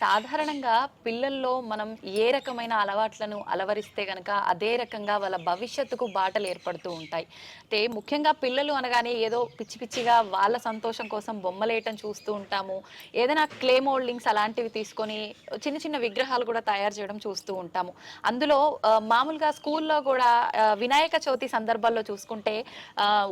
సాధారణంగా పిల్లల్లో మనం ఏ రకమైన అలవాట్లను అలవరిస్తే గనక అదే రకంగా వాళ్ళ భవిష్యత్తుకు బాటలు ఏర్పడుతూ ఉంటాయి. అయితే ముఖ్యంగా పిల్లలు అనగానే ఏదో పిచ్చి పిచ్చిగా వాళ్ళ సంతోషం కోసం బొమ్మలేయటం చూస్తూ ఉంటాము. ఏదైనా క్లే మోల్డింగ్స్ అలాంటివి తీసుకొని చిన్న చిన్న విగ్రహాలు కూడా తయారు చేయడం చూస్తూ ఉంటాము. అందులో మామూలుగా స్కూల్లో కూడా వినాయక చవితి సందర్భాల్లో చూసుకుంటే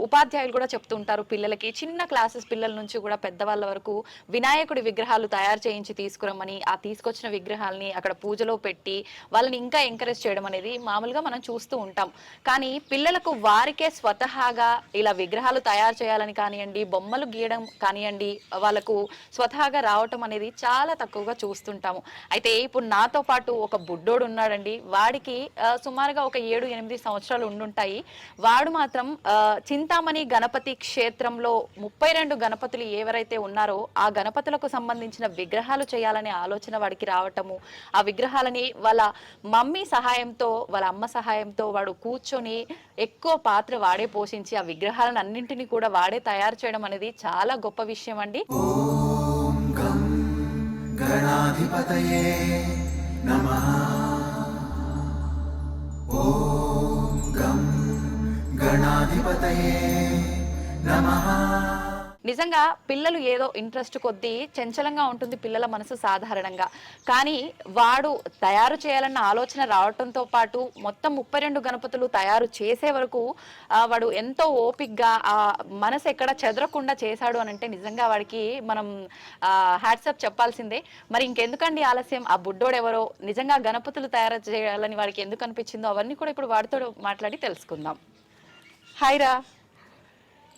ఉపాధ్యాయులు కూడా చెప్తూ ఉంటారు పిల్లలకి చిన్న క్లాసెస్ పిల్లల నుంచి కూడా పెద్దవాళ్ళ వరకు వినాయకుడి విగ్రహాలు తయారు చేయించి తీసుకురమ్మని ఆ తీసుకొచ్చిన విగ్రహాలని అక్కడ పూజలో పెట్టి వాళ్ళని ఇంకా ఎంకరేజ్ చేయడం అనేది మామూలుగా మనం చూస్తూ ఉంటాం. కానీ పిల్లలకు వారికే స్వతహాగా ఇలా విగ్రహాలు తయారు చేయాలని కానివ్వండి బొమ్మలు గీయడం కానివ్వండి వాళ్ళకు స్వతహాగా రావటం అనేది చాలా తక్కువగా చూస్తుంటాము. అయితే ఇప్పుడు నాతో పాటు ఒక బుడ్డోడు ఉన్నాడండి. వాడికి సుమారుగా ఒక ఏడు ఎనిమిది సంవత్సరాలు ఉండుంటాయి. వాడు మాత్రం చింతామణి గణపతి క్షేత్రంలో ముప్పై రెండు గణపతులు ఎవరైతే ఉన్నారో ఆ గణపతులకు సంబంధించిన విగ్రహాలు చేయాలనే ఆలోచన వాడికి రావటము ఆ విగ్రహాలని వాళ్ళ మమ్మీ సహాయంతో వాళ్ళ అమ్మ సహాయంతో వాడు కూర్చొని ఎక్కువ పాత్ర వాడే పోషించి ఆ విగ్రహాలను అన్నింటినీ కూడా వాడే తయారు చేయడం అనేది చాలా గొప్ప విషయం అండి. గణాధిపతయే నమః. నిజంగా పిల్లలు ఏదో ఇంట్రెస్ట్ కొద్దీ చంచలంగా ఉంటుంది పిల్లల మనసు సాధారణంగా. కానీ వాడు తయారు చేయాలన్న ఆలోచన రావటంతో పాటు మొత్తం ముప్పై రెండు గణపతులు తయారు చేసే వరకు వాడు ఎంతో ఓపిక్గా ఆ మనసు ఎక్కడ చెదరకుండా చేశాడు అని అంటే నిజంగా వాడికి మనం హ్యాట్సప్ చెప్పాల్సిందే. మరి ఇంకెందుకండి ఆలస్యం? ఆ బుడ్డోడు ఎవరో? నిజంగా గణపతులు తయారు చేయాలని వాడికి ఎందుకు అనిపించిందో అవన్నీ కూడా ఇప్పుడు వాడితో మాట్లాడి తెలుసుకుందాం. హాయ్ రా.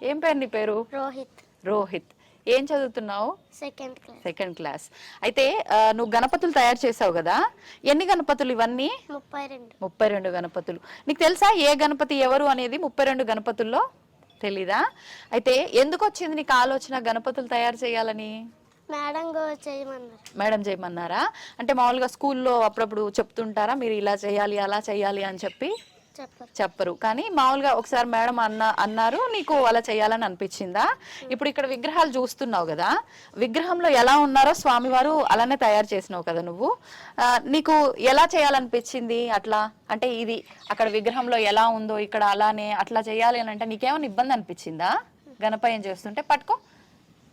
ఏం పేరు నీ పేరు? రోహిత్. రోహిత్. ఏం చదువుతున్నావు? సెకండ్ క్లాస్ సెకండ్ క్లాస్ అయితే నువ్వు గణపతులు తయారు చేసావు కదా? ఎన్ని గణపతులు ఇవన్నీ? ముప్పై రెండు ముప్పై రెండు గణపతులు. నీకు తెలుసా ఏ గణపతి ఎవరు అనేది ముప్పై రెండు గణపతుల్లో తెలీదా? అయితే ఎందుకు వచ్చింది నీకు ఆలోచన గణపతులు తయారు చేయాలని? మేడం చేయమన్నారు. మేడం చేయమన్నారా? అంటే మామూలుగా స్కూల్లో అప్పుడప్పుడు చెప్తుంటారా మీరు ఇలా చేయాలి అలా చేయాలి అని చెప్పి? చెప్పరు. కానీ మామూలుగా ఒకసారి మేడం అన్న అన్నారు నీకు అలా చేయాలని అనిపించిందా? ఇప్పుడు ఇక్కడ విగ్రహాలు చూస్తున్నావు కదా విగ్రహంలో ఎలా ఉన్నారో స్వామివారు అలానే తయారు చేసినావు కదా నువ్వు. నీకు ఎలా చేయాలనిపించింది అట్లా? అంటే ఇది అక్కడ విగ్రహంలో ఎలా ఉందో ఇక్కడ అలానే అట్లా చేయాలి అని అంటే నీకేమైనా ఇబ్బంది అనిపించిందా? గణపయ్యం చేస్తుంటే పట్టుకో.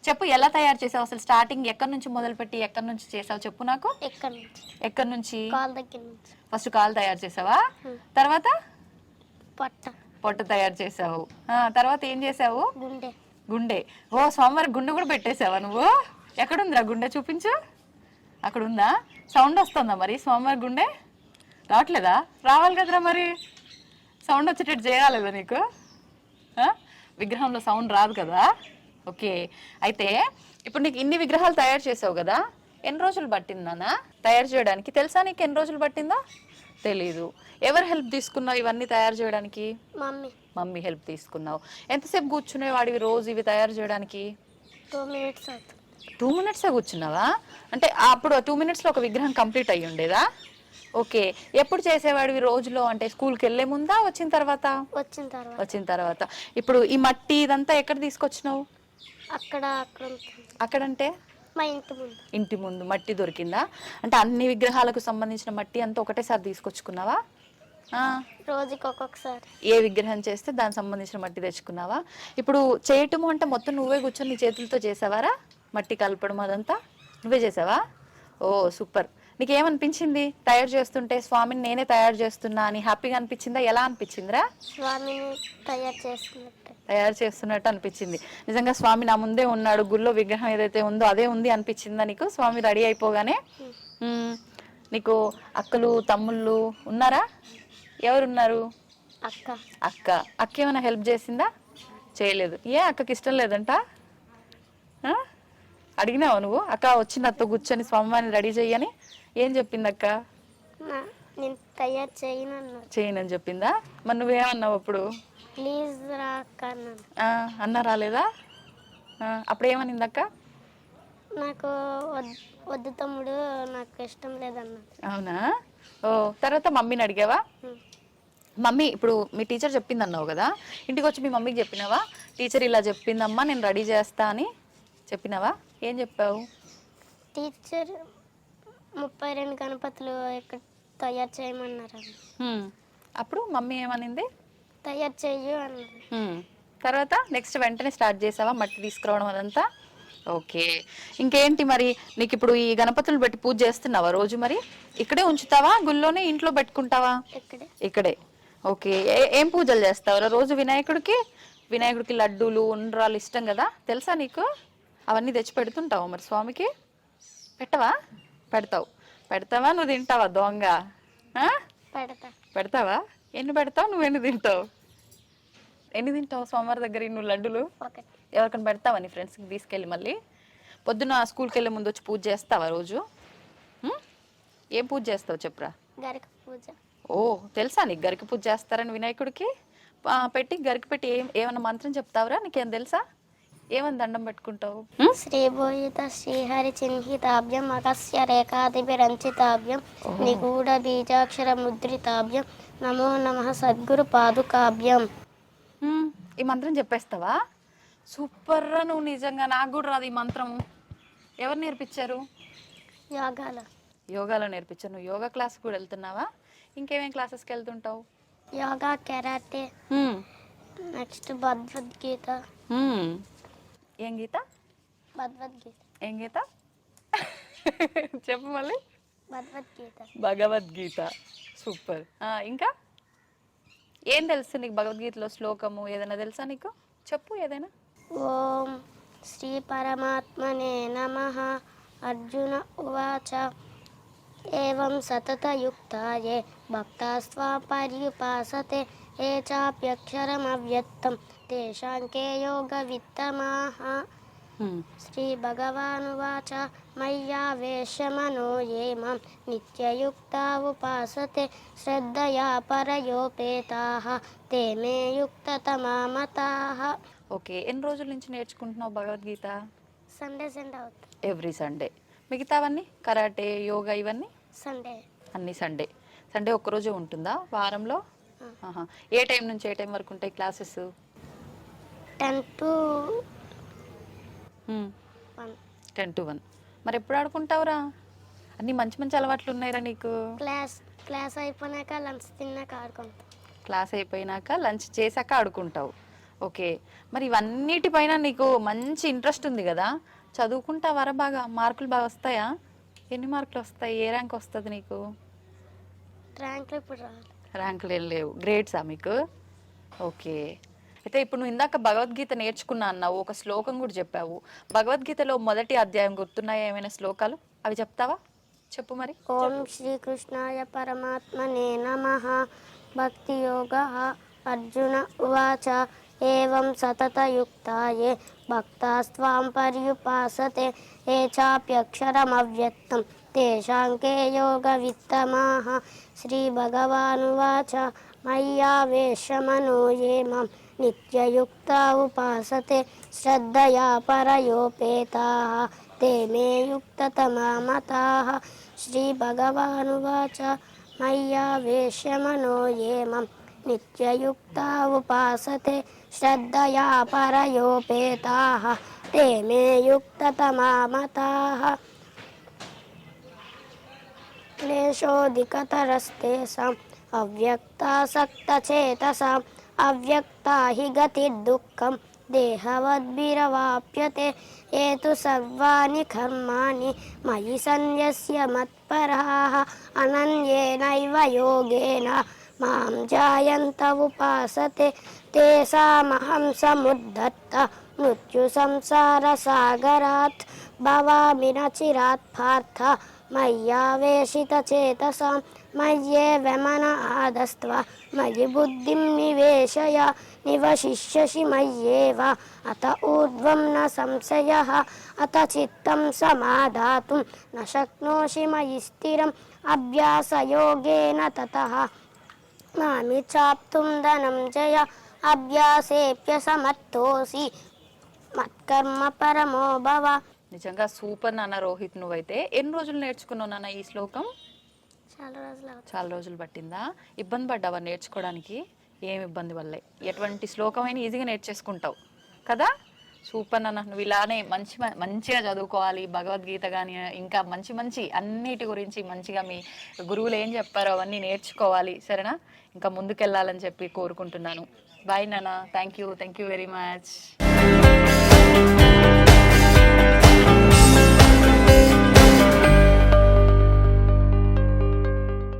చెప్పు ఎలా తయారు చేసావు? అసలు స్టార్టింగ్ ఎక్కడి నుంచి మొదలుపెట్టి ఎక్కడి నుంచి చేసావు చెప్పు నాకు. ఎక్కడి నుంచి? ఫస్ట్ కాల్ తయారు చేసావా? తర్వాత? పొట్ట. పొట్ట తయారు చేసావు ఆ, తర్వాత ఏం చేసావు గుండె. గుండె. ఓ సోమవారం గుండె కూడా పెట్టేసావా నువ్వు? ఎక్కడుందిరా గుండె? చూపించు. అక్కడ ఉందా సౌండ్ వస్తుందా మరి సోమవారం గుండె? రావట్లేదా? రావాలి కదరా మరి. సౌండ్ వచ్చేటట్టు చేయాలి కదా నీకు. ఆ? విగ్రహంలో సౌండ్ రాదు కదా. ఓకే. అయితే ఇప్పుడు నీకు ఇన్ని విగ్రహాలు తయారు చేసావు కదా. ఎన్ని రోజులు పట్టింది నాన్న? తయారు చేయడానికి తెలుసా నీకు ఎన్ని రోజులు పట్టిందో? తెలీదు. ఎవరు హెల్ప్ తీసుకున్నావు ఇవన్నీ తయారు చేయడానికి? మమ్మీ. మమ్మీ హెల్ప్ తీసుకున్నావు. ఎంతసేపు కూర్చునేవాడివి రోజు ఇవి తయారు చేయడానికి? టూ మినిట్స్ అవుతుంది. టూ మినిట్సే కూర్చున్నావా? అంటే అప్పుడు టూ మినిట్స్లో ఒక విగ్రహం కంప్లీట్ అయ్యి ఉండేదా? ఓకే. ఎప్పుడు చేసేవాడివి రోజులో? అంటే స్కూల్కి వెళ్ళే ముందా వచ్చిన తర్వాత? వచ్చిన తర్వాత. వచ్చిన తర్వాత. ఇప్పుడు ఈ మట్టి ఇదంతా ఎక్కడ తీసుకొచ్చినావు? అక్కడ అక్కడ ఉంటుంది. అక్కడంటే? మా ఇంటి ముందు. ఇంటి ముందు మట్టి దొరికిందా? అంటే అన్ని విగ్రహాలకు సంబంధించిన మట్టి అంతా ఒకటేసారి తీసుకొచ్చుకున్నావా? రోజుకి ఒక్కొక్కసారి. ఏ విగ్రహం చేస్తే దానికి సంబంధించిన మట్టి తెచ్చుకున్నావా? ఇప్పుడు చేయటము అంటే మొత్తం నువ్వే కూర్చొని నీ చేతులతో చేసావారా? మట్టి కలపడం అదంతా? నువ్వే చేసావా? ఓ సూపర్. నీకేమనిపించింది? తయారు చేస్తుంటే స్వామిని నేనే తయారు చేస్తున్నా అని హ్యాపీగా అనిపించిందా? ఎలా అనిపించిందిరా? స్వామిని తయారు చేసుకున్నట్టు తయారు చేస్తున్నట్టు అనిపించింది. నిజంగా స్వామి నా ముందే ఉన్నాడు గుళ్ళో విగ్రహం ఏదైతే ఉందో అదే ఉంది అనిపించిందా నీకు? స్వామి రెడీ అయిపోగానే. నీకు అక్కలు తమ్ముళ్ళు ఉన్నారా? ఎవరున్నారు? అక్క. అక్క. అక్క ఏమైనా హెల్ప్ చేసిందా? చేయలేదు. ఏ అక్కకి ఇష్టం లేదంట? అడిగినావా నువ్వు? అక్క వచ్చి నాతో కూర్చొని స్వామివారిని రెడీ చెయ్యని ఏం చెప్పింది అక్క? నేను తయారు చేయను అన్నారు చేయనని చెప్పిందా? మరి నువ్వేమన్నావు అప్పుడు? ప్లీజ్ రా అక్క అన్నాను. ఆ, అన్న రాలేదా? ఆ, అప్పుడు ఏమనింది అక్క నాకు వద్- వద్దు తమ్ముడు నాకు ఇష్టం లేదన్నాడు అవునా? ఓ తర్వాత మమ్మీని అడిగావా. మమ్మీ ఇప్పుడు మీ టీచర్ చెప్పింది అన్నావు కదా? ఇంటికి వచ్చి మీ మమ్మీకి చెప్పినావా? టీచర్ ఇలా చెప్పిందమ్మా నేను రెడీ చేస్తా అని చెప్పినావా? ఏం చెప్పావు? టీచర్ ముప్పై రెండు గణపతులు ఇక్కడ తయారు చేయమన్నారు. అప్పుడు మమ్మీ ఏమనింది? తయారు అన్నారు. హ్మ్. తర్వాత నెక్స్ట్ వెంటనే స్టార్ట్ చేసావా? మట్టి తీసుకురావడం అదంతా? ఓకే. ఇంకేంటి మరి? నీకు ఇప్పుడు ఈ గణపతులు పెట్టి పూజ చేస్తున్నావా రోజు మరి? ఇక్కడే ఉంచుతావా? గుళ్ళోనే ఇంట్లో పెట్టుకుంటావా? ఇక్కడే. ఓకే. ఏ- పూజలు చేస్తావురా రోజు వినాయకుడికి? వినాయకుడికి లడ్డూలు ఉండ్రాలు ఇష్టం కదా? తెలుసా నీకు? అవన్నీ తెచ్చి పెడుతుంటావు మరి స్వామికి? పెట్టవా? పెడతావు. పెడతావా? నువ్వు తింటావా దొంగ? పెడతా. పెడతావా? ఎన్ని పెడతావు? నువ్వు ఎన్ని తింటావు? ఎన్ని తింటావు సోమవారి దగ్గర నువ్వు లడ్డులు? ఎవరికైనా పెడతావా నీ ఫ్రెండ్స్కి తీసుకెళ్ళి మళ్ళీ? పొద్దున స్కూల్కి వెళ్ళే ముందు వచ్చి పూజ చేస్తావా రోజు? ఏం పూజ చేస్తావు చెప్పురా? గరిక పూజ. ఓ తెలుసా నీకు గరికి పూజ చేస్తారని వినాయకుడికి? పెట్టి గరికి పెట్టి ఏం ఏమన్నా మంత్రం చెప్తావురా? నీకేం తెలుసా? ఏమని దండం పెట్టుకుంటావు? ఉం? శ్రీభూయిత శ్రీహరి చిహ్నితాభ్యం అగస్య రేఖాదిభిరంచితాభ్యం నిగూఢ బీజాక్షర ముద్రితాభ్యం నమో నమ సద్గురు పాదుకాభ్యం. ఈ మంత్రం చెప్పేస్తావా? సూపర్ రా నువ్వు నిజంగా నాకు కూడా రాదు ఈ మంత్రం. ఎవరు నేర్పించారు? యోగాల. యోగాలో నేర్పించారు. నువ్వు యోగా క్లాస్ కూడా వెళ్తున్నావా? ఇంకేమేం క్లాసెస్కి వెళ్తుంటావు? యోగా కెరాటే. నెక్స్ట్ భగవద్గీత. ఏం గీత? భగవద్గీత. ఏం గీత? చెప్పు మళ్ళీ. భగవద్గీత. భగవద్గీత. సూపర్. ఆ, ఇంకా? ఏం తెలుసు నీకు భగవద్గీతలో శ్లోకము? ఏదైనా తెలుసా నీకు? చెప్పు ఏదైనా. ఓం శ్రీ పరమాత్మనే నమ. అర్జున ఉవాచ. ఏం సతతయుక్తాయే. భక్తాస్వా పర్యుపాసతే ఏ చాప్యక్షరమవ్యక్తం విత్తమాహ హ్మ్. శ్రీభగవానువాచ మయ్యావేశమనో ఏ మాం నిత్యయుక్తా ఉపాసతే శ్రద్ధయా పరయోపేతాః తే మే యుక్తతమామతాః ఓకే ఎన్ని రోజుల నుంచి నేర్చుకుంటున్నావు భగవద్గీత? సండే సండే అవుతుంది. Every Sunday. మిగతావన్నీ? కరాటే యోగా ఇవన్నీ? సండే. అన్ని సండే. సండే ఒక్కరోజే ఉంటుందా వారంలో? ఆహా. ఏ టైం నుంచి ఏ టైం వరకు ఉంటాయి classes? Ten to ten to one. మరి ఎప్పుడు ఆడుకుంటావురా? అన్ని మంచి మంచి అలవాట్లు ఉన్నాయిరా నీకు? క్లాస్ క్లాస్ అయిపోయినాక లంచ్ తిన్నాక ఆడుకుంటాం. క్లాస్ అయిపోయినాక లంచ్ చేశాక ఆడుకుంటావు. ఓకే. మరి ఇవన్నిటిపైన నీకు మంచి ఇంట్రెస్ట్ ఉంది కదా? చదువుకుంటావారా బాగా? మార్కులు బాగా వస్తాయా? ఎన్ని మార్కులు వస్తాయి? ఏ ర్యాంక్ వస్తుంది నీకు? ర్యాంక్లో ఇప్పుడు ర్యాంకులు ఏం లేవు. గ్రేడ్సా మీకు? ఓకే. అయితే ఇప్పుడు నువ్వు ఇందాక భగవద్గీత నేర్చుకున్నా అన్నావు ఒక శ్లోకం కూడా చెప్పావు. భగవద్గీతలో మొదటి అధ్యాయం గుర్తున్నాయా? ఏమైనా శ్లోకాలు? అవి చెప్తావా? చెప్పు మరి. ఓం శ్రీకృష్ణాయ పరమాత్మనే నమ. భక్తి యోగ అర్జున ఉవాచ. ఏం సతతయుక్తాయే. భక్తాస్త్వాం పర్యుపాసతే. ఏ చాప్యక్షరమవ్యక్తం. తేషాంకే యోగ విత్తమాహ శ్రీభగవానువాచ. మయ్యావేశమనో ఏ మాం नित्ययुक्ता उपासते, श्रद्धया परयोपेताः, ते मे युक्ततमा श्रीभगवानुवाच मय्यावेश्य मनो ये मम। नित्ययुक्ता उपासते, श्रद्धया परयोपेताः, ते मे युक्ततमा मताः क्लेशोऽधिकतरस्तेषाम्, अव्यक्तासक्तचेतसाम् అవ్యక్త హి గతి దుఃఖం దేహవద్భిరవాప్యతే ఏతు సర్వాణి కర్మాణి మయి సన్యస్య మత్పరాః అనన్యేనైవ యోగేన మాం జాయంత ఉపాసతే తేషామహం సముద్ధత్త మృత్యు సంసార సాగరాత్ భవామి నచిరాత్ పార్థ మయ్యావేశిత చేతసాం मन आदस्त्व मयि बुद्धिं निवेशय निवशिष्यसि मय्येव अत ऊर्ध्वं न संशयः अत चित्तं समाधातुं न शक्नोषि मयि स्थिरम् अभ्यासयोगेन ततः मामि चाप्तुं धनं जय अभ्यासेऽप्यसमर्थोऽसि మత్కర్మ పరమో భవ నిజంగా సూపర్ నాన్న రోహిత్ నువ్వైతే ఎన్ని రోజులు నేర్చుకున్నావు నాన్న ఈ శ్లోకం చాలా రోజులు అవుతుంది. చాలా రోజులు పట్టిందా? ఇబ్బంది పడ్డావా నేర్చుకోవడానికి? ఏం ఇబ్బంది వల్లే ఎటువంటి శ్లోకమైన ఈజీగా నేర్చేసుకుంటావు. కదా? సూపర్ నాన్న నువ్వు ఇలానే మంచి మంచిగా చదువుకోవాలి. భగవద్గీత కానీ ఇంకా మంచి మంచి అన్నిటి గురించి మంచిగా మీ గురువులు ఏం చెప్పారో అవన్నీ నేర్చుకోవాలి. సరేనా? ఇంకా ముందుకెళ్ళాలని చెప్పి కోరుకుంటున్నాను. బాయ్ నాన్న. Thank you thank you very much